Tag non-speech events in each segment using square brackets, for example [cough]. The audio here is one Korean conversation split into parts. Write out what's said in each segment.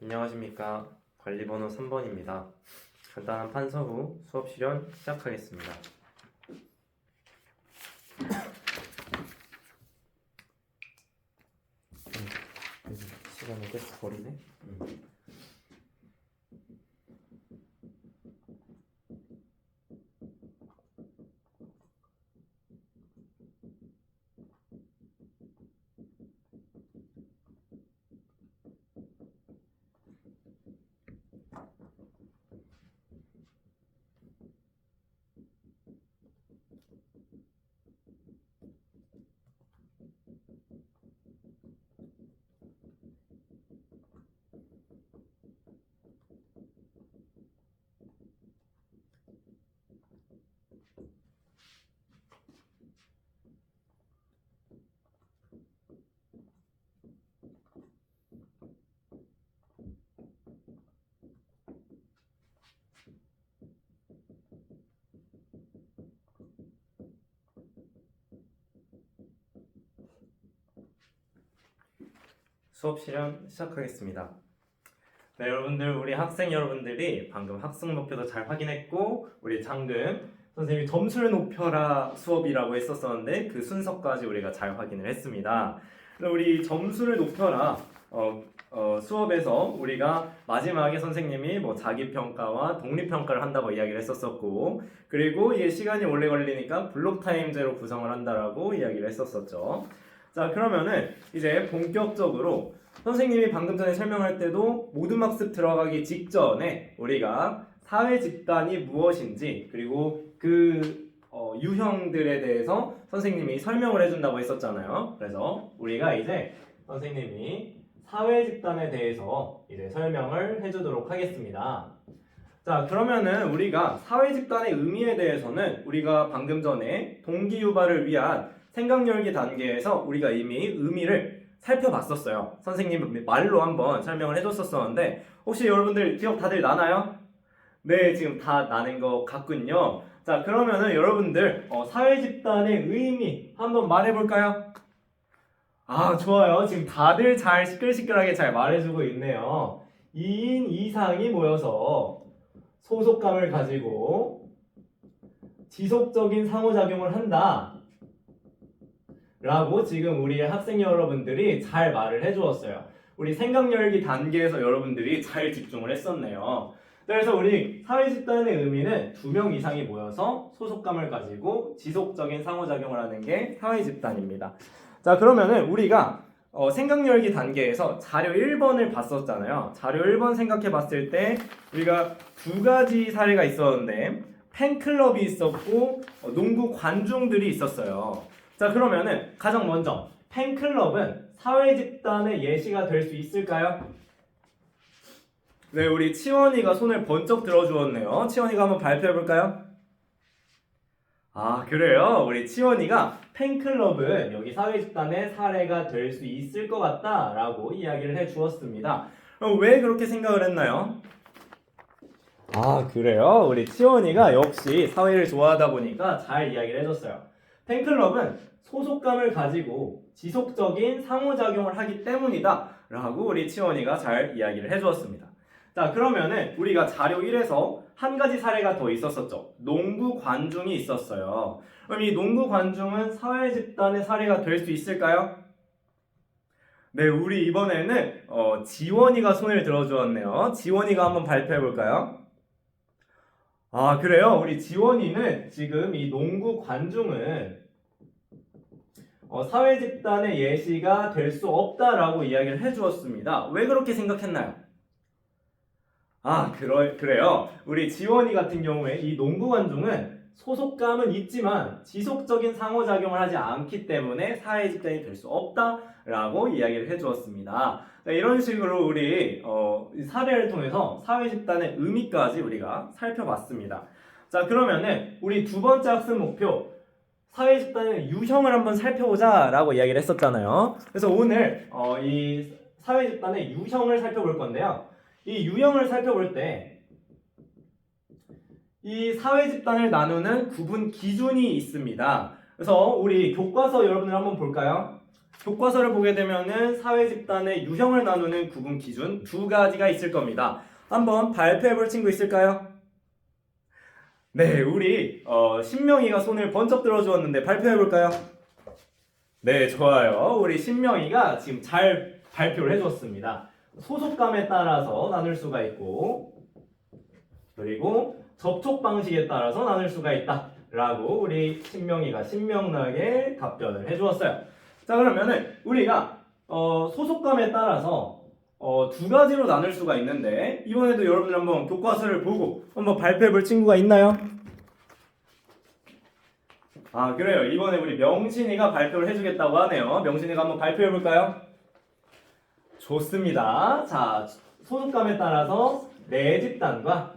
안녕하십니까. 관리번호 3번입니다. 간단한 판서 후 수업 실현 시작하겠습니다. 음, 시간을 계속 버리네. 음. 수업 실현 시작하겠습니다. 네, 여러분들 우리 학생 여러분들이 방금 학습 목표도 잘 확인했고 우리 방금 선생님이 점수를 높여라 수업이라고 했었었는데 그 순서까지 우리가 잘 확인을 했습니다. 우리 점수를 높여라 어, 어, 수업에서 우리가 마지막에 선생님이 뭐 자기 평가와 독립 평가를 한다고 이야기를 했었었고 그리고 이게 시간이 오래 걸리니까 블록 타임제로 구성을 한다라고 이야기를 했었었죠. 자 그러면은 이제 본격적으로 선생님이 방금 전에 설명할 때도 모든 학습 들어가기 직전에 우리가 사회 집단이 무엇인지 그리고 그 어, 유형들에 대해서 선생님이 설명을 해준다고 했었잖아요. 그래서 우리가 이제 선생님이 사회 집단에 대해서 이제 설명을 해주도록 하겠습니다. 자 그러면은 우리가 사회 집단의 의미에 대해서는 우리가 방금 전에 동기 유발을 위한 생각 열기 단계에서 우리가 이미 의미를 살펴봤었어요. 선생님 말로 한번 설명을 해줬었었는데 혹시 여러분들 기억 다들 나나요? 네, 지금 다 나는 것 같군요. 자, 그러면은 여러분들 어, 사회 집단의 의미 한번 말해볼까요? 아, 좋아요. 지금 다들 잘 시끌시끌하게 잘 말해주고 있네요. 2인 이상이 모여서 소속감을 가지고 지속적인 상호작용을 한다. 라고 지금 우리 학생 여러분들이 잘 말을 해주었어요. 우리 생각 열기 단계에서 여러분들이 잘 집중을 했었네요. 그래서 우리 사회 집단의 의미는 두 명 이상이 모여서 소속감을 가지고 지속적인 상호작용을 하는 게 사회 집단입니다. 자, 그러면은 우리가 어, 생각 열기 단계에서 자료 1번을 봤었잖아요. 자료 1번 생각해 봤을 때 우리가 두 가지 사례가 있었는데 팬클럽이 있었고 어, 농구 관중들이 있었어요. 자, 그러면은 가장 먼저 팬클럽은 사회 집단의 예시가 될 수 있을까요? 네, 우리 치원이가 손을 번쩍 들어주었네요. 치원이가 한번 발표해 볼까요? 아, 그래요? 우리 치원이가 팬클럽은 여기 사회 집단의 사례가 될 수 있을 것 같다라고 이야기를 해 주었습니다. 그럼 왜 그렇게 생각을 했나요? 아, 그래요? 우리 치원이가 역시 사회를 좋아하다 보니까 잘 이야기를 해줬어요. 팬클럽은 소속감을 가지고 지속적인 상호작용을 하기 때문이다 라고 우리 치원이가 잘 이야기를 해주었습니다. 자 그러면은 우리가 자료 1에서 한 가지 사례가 더 있었었죠. 농구 관중이 있었어요. 그럼 이 농구 관중은 사회 집단의 사례가 될 수 있을까요? 네, 우리 이번에는 어, 지원이가 손을 들어주었네요. 지원이가 한번 발표해 볼까요? 아, 그래요. 우리 지원이는 지금 이 농구 관중은 어, 사회 집단의 예시가 될 수 없다라고 이야기를 해주었습니다. 왜 그렇게 생각했나요? 아, 그러, 그래요. 우리 지원이 같은 경우에 이 농구 관중은 소속감은 있지만 지속적인 상호작용을 하지 않기 때문에 사회 집단이 될 수 없다라고 이야기를 해주었습니다. 자, 이런 식으로 우리 어, 이 사례를 통해서 사회 집단의 의미까지 우리가 살펴봤습니다. 자, 그러면은 우리 두 번째 학습 목표 사회 집단의 유형을 한번 살펴보자라고 이야기를 했었잖아요. 그래서 오늘 어, 이 사회 집단의 유형을 살펴볼 건데요. 이 유형을 살펴볼 때 이 사회 집단을 나누는 구분 기준이 있습니다. 그래서 우리 교과서 여러분들 한번 볼까요? 교과서를 보게 되면은 사회 집단의 유형을 나누는 구분 기준 두 가지가 있을 겁니다. 한번 발표해 볼 친구 있을까요? 네, 우리 어, 신명이가 손을 번쩍 들어주었는데 발표해 볼까요? 네, 좋아요. 우리 신명이가 지금 잘 발표를 해줬습니다. 소속감에 따라서 나눌 수가 있고, 그리고 접촉 방식에 따라서 나눌 수가 있다. 라고 우리 신명이가 신명나게 답변을 해주었어요. 자, 그러면은 우리가 어, 소속감에 따라서 어, 두 가지로 나눌 수가 있는데 이번에도 여러분들 한번 교과서를 보고 한번 발표해 볼 친구가 있나요? 아 그래요 이번에 우리 명신이가 발표를 해주겠다고 하네요 명신이가 한번 발표해 볼까요? 좋습니다 자 소속감에 따라서 내 집단과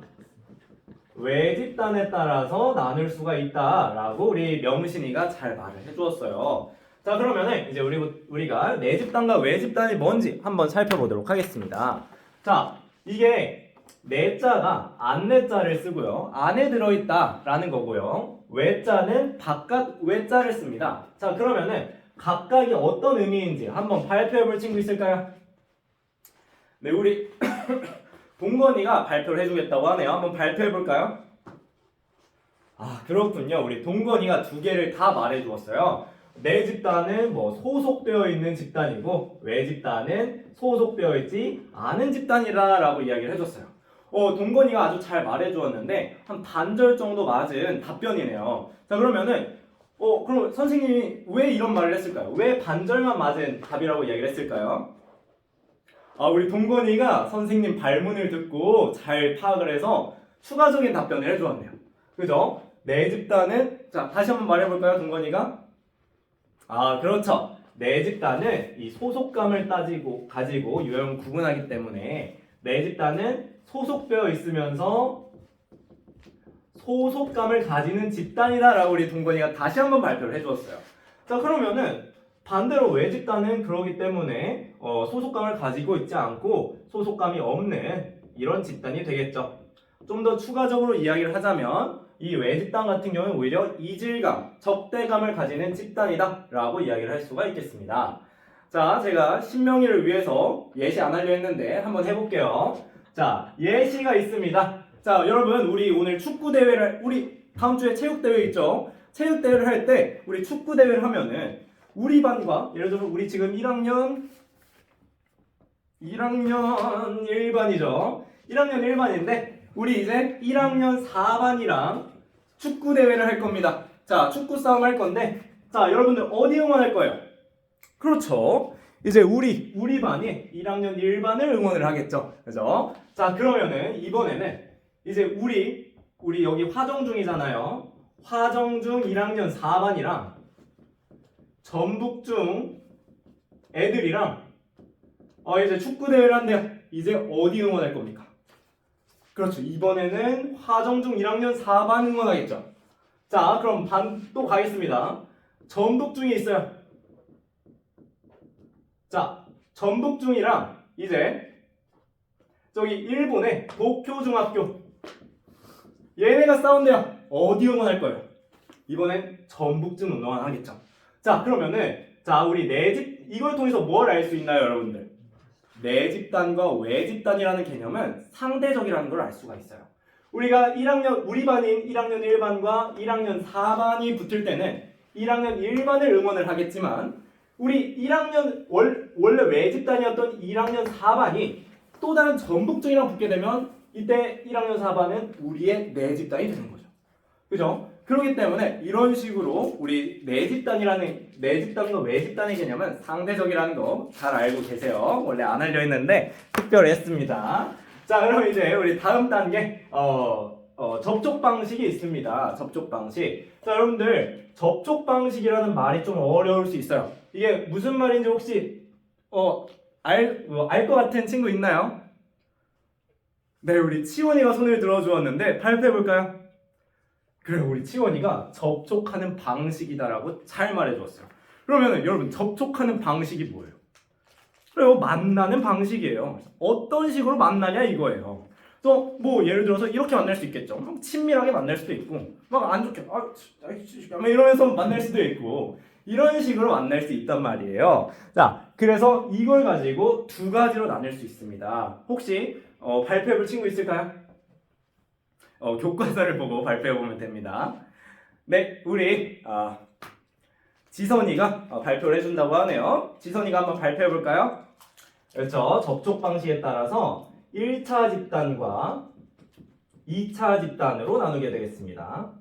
외 집단에 따라서 나눌 수가 있다라고 우리 명신이가 잘 말을 해주었어요 자 그러면은 이제 우리 우리가 내 집단과 외 집단이 뭔지 한번 살펴보도록 하겠습니다. 자 이게 내자가 안내자를 쓰고요 안에 들어있다라는 거고요 외자는 바깥 외자를 씁니다. 자 그러면은 각각이 어떤 의미인지 한번 발표해볼 친구 있을까요? 네 우리 동건이가 발표를 해주겠다고 하네요. 한번 발표해 볼까요? 아 그렇군요. 우리 동건이가 두 개를 다 말해 주었어요. 내 집단은 뭐 소속되어 있는 집단이고 외 집단은 소속되어 있지 않은 집단이라라고 이야기를 해줬어요. 어 동건이가 아주 잘 말해주었는데 한 반절 정도 맞은 답변이네요. 자 그러면은 어 그럼 선생님이 왜 이런 말을 했을까요? 왜 반절만 맞은 답이라고 이야기를 했을까요? 아 우리 동건이가 선생님 발문을 듣고 잘 파악을 해서 추가적인 답변을 해주었네요. 그죠? 내 집단은 자 다시 한번 말해볼까요, 동건이가? 아, 그렇죠. 내 집단은 이 소속감을 따지고 가지고 유형 구분하기 때문에 내 집단은 소속되어 있으면서 소속감을 가지는 집단이다라고 우리 동건이가 다시 한번 발표를 해주었어요. 자, 그러면은 반대로 외 집단은 그러기 때문에 어, 소속감을 가지고 있지 않고 소속감이 없는 이런 집단이 되겠죠. 좀 더 추가적으로 이야기를 하자면 이 외집단 같은 경우는 오히려 이질감, 적대감을 가지는 집단이다 라고 이야기를 할 수가 있겠습니다. 자, 제가 신명이를 위해서 예시 안 하려 했는데 한번 해볼게요. 자, 예시가 있습니다. 자, 여러분, 우리 오늘 축구 대회를, 우리 다음 주에 체육 대회 있죠? 체육 대회를 할 때, 우리 축구 대회를 하면은, 우리 반과, 예를 들어, 우리 지금 1학년, 1학년 1반이죠? 1학년 1반인데, 우리 이제 1학년 4반이랑 축구 대회를 할 겁니다. 자, 축구 싸움 할 건데, 자, 여러분들 어디 응원할 거예요? 그렇죠. 이제 우리 우리 반이 1학년 1반을 응원을 하겠죠. 그죠? 자, 그러면은 이번에는 이제 우리 우리 여기 화정 중이잖아요. 화정 중 1학년 4반이랑 전북 중 애들이랑 어 이제 축구 대회를 한대요. 이제 어디 응원할 겁니까? 그렇죠. 이번에는 화정중 1학년 4반 응원하겠죠. 자, 그럼 반 또 가겠습니다. 전북중이 있어요. 자, 전북중이랑 이제 저기 일본의 도쿄중학교 얘네가 싸운대요. 어디 응원할 거예요? 이번엔 전북중 응원 하겠죠. 자, 그러면은 자, 우리 내집 이걸 통해서 뭘 알 수 있나요, 여러분들? 내 집단과 외 집단이라는 개념은 상대적이라는 걸 알 수가 있어요. 우리가 1학년 우리 반인 1학년 1반과 1학년 4반이 붙을 때는 1학년 1반을 응원을 하겠지만 우리 1학년 월, 원래 외 집단이었던 1학년 4반이 또 다른 전북중이랑 붙게 되면 이때 1학년 4반은 우리의 내 집단이 되는 거죠. 그죠? 그렇기 때문에 이런 식으로 우리 내 집단이라는 내 집단과 외 집단의 개념은 상대적이라는 거 잘 알고 계세요. 원래 안 하려 했는데 특별했습니다. 자, 그럼 이제 우리 다음 단계 어, 어, 접촉 방식이 있습니다. 접촉 방식. 자, 여러분들 접촉 방식이라는 말이 좀 어려울 수 있어요. 이게 무슨 말인지 혹시 어, 어알알 것 같은 친구 있나요? 네, 우리 치원이가 손을 들어주었는데 발표해 볼까요? 그래 우리 치원이가 접촉하는 방식이다라고 잘 말해줬어요. 그러면은 여러분 접촉하는 방식이 뭐예요? 그래요 만나는 방식이에요. 어떤 식으로 만나냐 이거예요. 또 뭐 예를 들어서 이렇게 만날 수 있겠죠. 막 친밀하게 만날 수도 있고 막 안 좋게 아, 막 이러면서 만날 수도 있고 이런 식으로 만날 수 있단 말이에요. 자, 그래서 이걸 가지고 두 가지로 나눌 수 있습니다. 혹시 어, 발표해볼 친구 있을까요? 어, 교과서를 보고 발표해 보면 됩니다. 네, 우리 아, 지선이가 어, 발표를 해준다고 하네요. 지선이가 한번 발표해 볼까요? 그렇죠. 접촉 방식에 따라서 1차 집단과 2차 집단으로 나누게 되겠습니다.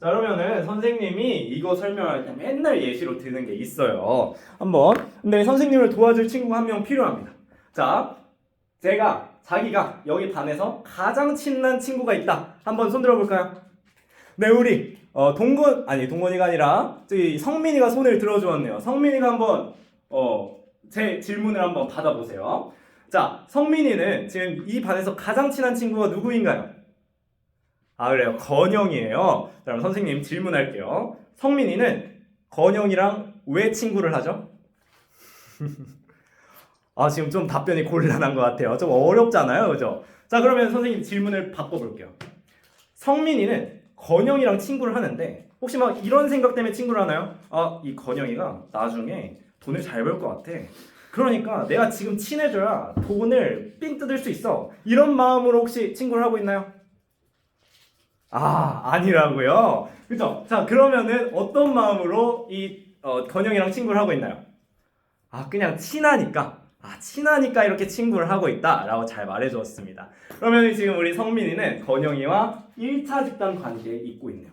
자 그러면은 선생님이 이거 설명할 때 맨날 예시로 드는 게 있어요. 한번 근데 선생님을 도와줄 친구가 한명 필요합니다. 자 제가 자기가 여기 반에서 가장 친한 친구가 있다. 한번 손 들어 볼까요? 네 우리 어, 동건 아니 동건이가 아니라 저기 성민이가 손을 들어 주었네요. 성민이가 한번 어, 제 질문을 한번 받아 보세요. 자 성민이는 지금 이 반에서 가장 친한 친구가 누구인가요? 아 그래요 건영이에요. 자, 그럼 선생님 질문할게요. 성민이는 건영이랑 왜 친구를 하죠? [laughs] 아 지금 좀 답변이 곤란한 것 같아요. 좀 어렵잖아요, 그죠? 자 그러면 선생님 질문을 바꿔볼게요. 성민이는 건영이랑 친구를 하는데 혹시 막 이런 생각 때문에 친구를 하나요? 아 이 건영이가 나중에 돈을 잘 벌 것 같아. 그러니까 내가 지금 친해져야 돈을 삥 뜯을 수 있어. 이런 마음으로 혹시 친구를 하고 있나요? 아 아니라고요. 그죠? 자 그러면은 어떤 마음으로 이 어, 건영이랑 친구를 하고 있나요? 아 그냥 친하니까 아 친하니까 이렇게 친구를 하고 있다 라고 잘 말해주었습니다. 그러면 지금 우리 성민이는 건영이와 1차 집단 관계에 있고 있네요.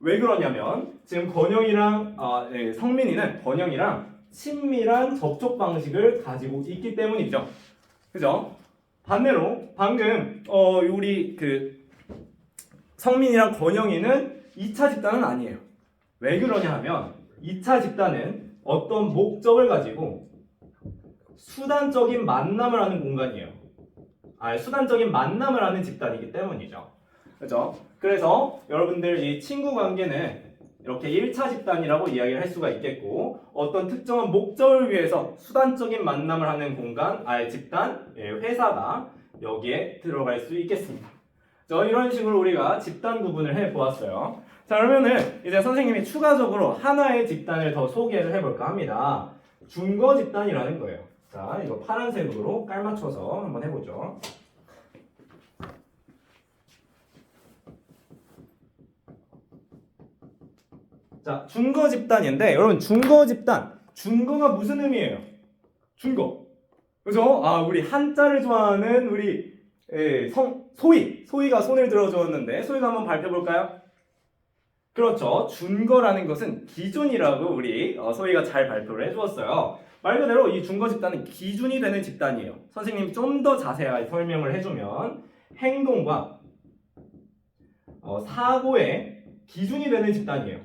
왜 그러냐면 지금 건영이랑 아, 네, 성민이는 건영이랑 친밀한 접촉 방식을 가지고 있기 때문이죠. 그죠? 반대로 방금 어 우리 그 성민이랑 건영이는 2차 집단은 아니에요. 왜 그러냐 하면 2차 집단은 어떤 목적을 가지고 수단적인 만남을 하는 공간이에요. 아, 수단적인 만남을 하는 집단이기 때문이죠. 그죠? 그래서 여러분들 이 친구 관계는 이렇게 1차 집단이라고 이야기를 할 수가 있겠고 어떤 특정한 목적을 위해서 수단적인 만남을 하는 공간, 아예 집단, 예, 회사가 여기에 들어갈 수 있겠습니다. 저 이런 식으로 우리가 집단 구분을 해 보았어요. 자 그러면은 이제 선생님이 추가적으로 하나의 집단을 더 소개를 해볼까 합니다. 중거 집단이라는 거예요. 자 이거 파란색으로 깔맞춰서 한번 해보죠. 자 중거 집단인데 여러분 중거 집단 중거가 무슨 의미예요? 중거 그죠? 아 우리 한자를 좋아하는 우리 예, 성, 소희 소희가 손을 들어주었는데 소희가 한번 발표 볼까요? 그렇죠. 준거라는 것은 기준이라고 우리 어, 소희가 잘 발표를 해주었어요. 말 그대로 이 준거 집단은 기준이 되는 집단이에요. 선생님 좀더 자세하게 설명을 해주면 행동과 어, 사고의 기준이 되는 집단이에요.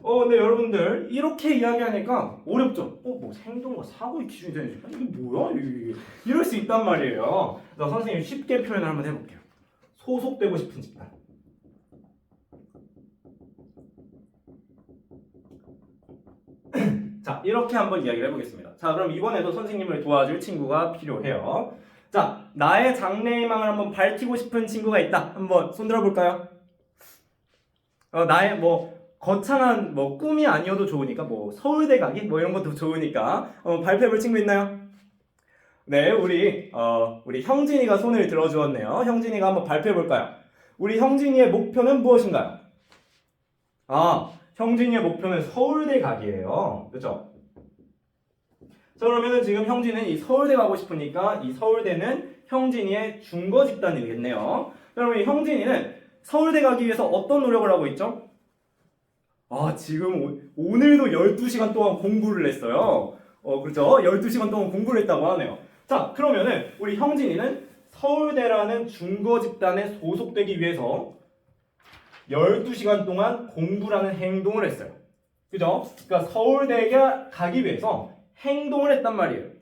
어, 근데 여러분들 이렇게 이야기하니까 어렵죠? 어, 뭐 행동과 사고의 기준이 되는 집단? 이게 뭐야? 이게 이럴 수 있단 말이에요. 그래서 선생님 쉽게 표현을 한번 해볼게요. 소속되고 싶은 집단. 자, 이렇게 한번 이야기를 해보겠습니다. 자, 그럼 이번에도 선생님을 도와줄 친구가 필요해요. 자, 나의 장래희망을 한번 밝히고 싶은 친구가 있다. 한번 손 들어 볼까요? 어, 나의 뭐 거창한 뭐 꿈이 아니어도 좋으니까 뭐 서울대 가기 뭐 이런 것도 좋으니까 어, 발표해 볼 친구 있나요? 네, 우리 어, 우리 형진이가 손을 들어 주었네요. 형진이가 한번 발표해 볼까요? 우리 형진이의 목표는 무엇인가요? 아, 형진이의 목표는 서울대 가기예요. 그렇죠? 자, 그러면은 지금 형진은 이 서울대 가고 싶으니까 이 서울대는 형진이의 중거 집단이겠네요. 그러면 이 형진이는 서울대 가기 위해서 어떤 노력을 하고 있죠? 아, 지금 오, 오늘도 12시간 동안 공부를 했어요. 어, 그렇죠? 12시간 동안 공부를 했다고 하네요. 자, 그러면은 우리 형진이는 서울대라는 중거 집단에 소속되기 위해서 12시간 동안 공부라는 행동을 했어요. 그죠? 그러니까 서울대에 가기 위해서 행동을 했단 말이에요.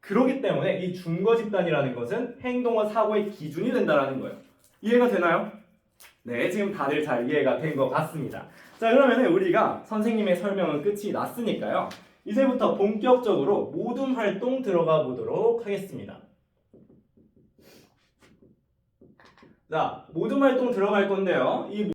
그렇기 때문에 이 중거 집단이라는 것은 행동과 사고의 기준이 된다라는 거예요. 이해가 되나요? 네, 지금 다들 잘 이해가 된 것 같습니다. 자, 그러면 우리가 선생님의 설명은 끝이 났으니까요. 이제부터 본격적으로 모둠 활동 들어가 보도록 하겠습니다. 자, 모둠 활동 들어갈 건데요. 이